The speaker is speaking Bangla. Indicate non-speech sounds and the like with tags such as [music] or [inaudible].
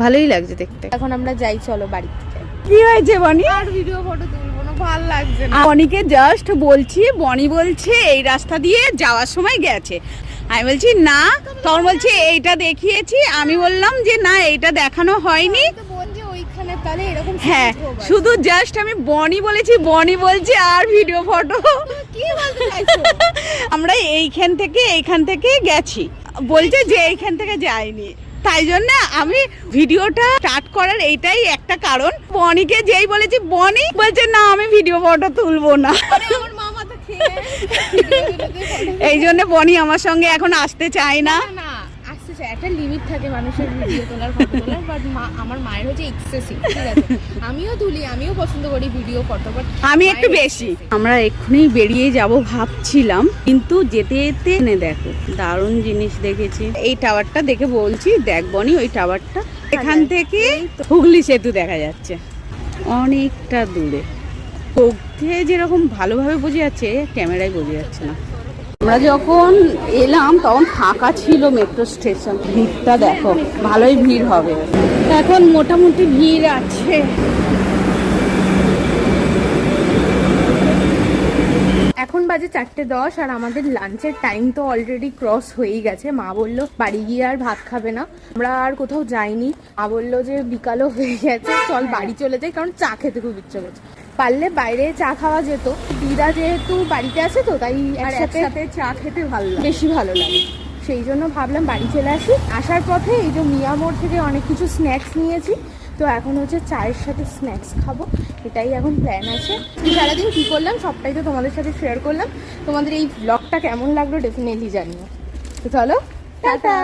ভালোই লাগছে দেখতে। এখন আমরা যাই চলো বাড়ি কি হয়েছে বনি? আর ভিডিও ফটো তুলবো না ভালো লাগছে না। বনিকে জাস্ট বলছি বনি বলছে এই রাস্তা দিয়ে যাওয়ার সময় গেছে। আমি বলছি না। তখন বলছে এইটা দেখিয়েছি। আমি বললাম যে না এইটা দেখানো হয়নি। তো বোন যে ওইখানে তাহলে এরকম হ্যাঁ শুধু জাস্ট আমি বনি বলেছি বনি বলছে আর ভিডিও ফটো আমরা এইখান থেকে এইখান থেকে গেছি। বলছে যে এইখান থেকে যাইনি তাই জন্য আমি ভিডিওটা স্টার্ট করার এইটাই একটা কারণ। বনিকে যেই বলেছি বনি বলছে না আমি ভিডিও ফটো তুলবো না। [laughs] এই জন্য বনি আমার সঙ্গে এখন আসতে চায় না চাই একটা লিমিট থাকে মানুষের ভিডিও তোলার ফটো তোলার বাট আমার মায়ের হচ্ছে এক্সেসিভ ঠিক আছে? আমিও তুলি আমিও পছন্দ করি ভিডিও ফটো বাট আমি একটু বেশি। আমরা এক্ষুনি বেরিয়ে যাব ভাবছিলাম কিন্তু যেতে যেতে এনে দেখো দারুণ জিনিস দেখেছি। এই টাওয়ারটা দেখে বলছি দেখ বনি ওই টাওয়ারটা এখান থেকে হুগলি সেতু দেখা যাচ্ছে। অনেকটা দূরে। চোখে যেরকম ভালোভাবে বোঝা যাচ্ছে ক্যামেরায় বোঝা যাচ্ছে না। আমরা যখন এলাম, তখন ফাঁকা ছিল মেট্রো স্টেশন ভিড়টা দেখো, ভালোই ভিড় হবে। এখন মোটামুটি ভিড় আছে। এখন বাজে চারটে দশ, আর আমাদের লাঞ্চের টাইম তো অলরেডি ক্রস হয়েই গেছে। মা বলল, বাড়ি গিয়ে আর ভাত খাবে না। আমরা আর কোথাও যাইনি। মা বলল যে, বিকালও হয়ে গেছে। চল বাড়ি চলে যাই, কারণ চা খেতে খুব ইচ্ছে করছে। পারলে বাইরে চা খাওয়া যেত। দিদা যেহেতু বাড়িতে আছে তো তাই একসাথে চা খেতে ভালো বেশি ভালো লাগে। সেই জন্য ভাবলাম বাড়ি চলে আসি। আসার পথে এই যে মিয়া মোড় থেকে অনেক কিছু স্ন্যাক্স নিয়েছি। তো এখন হচ্ছে চায়ের সাথে স্ন্যাক্স খাব। এটাই এখন প্ল্যান আছে। সারাদিন কী করলাম? সবটাই তো তোমাদের সাথে শেয়ার করলাম। তোমাদের এই ব্লগটা কেমন লাগল ডেফিনেটলি জানিও। তো চলো টাটা।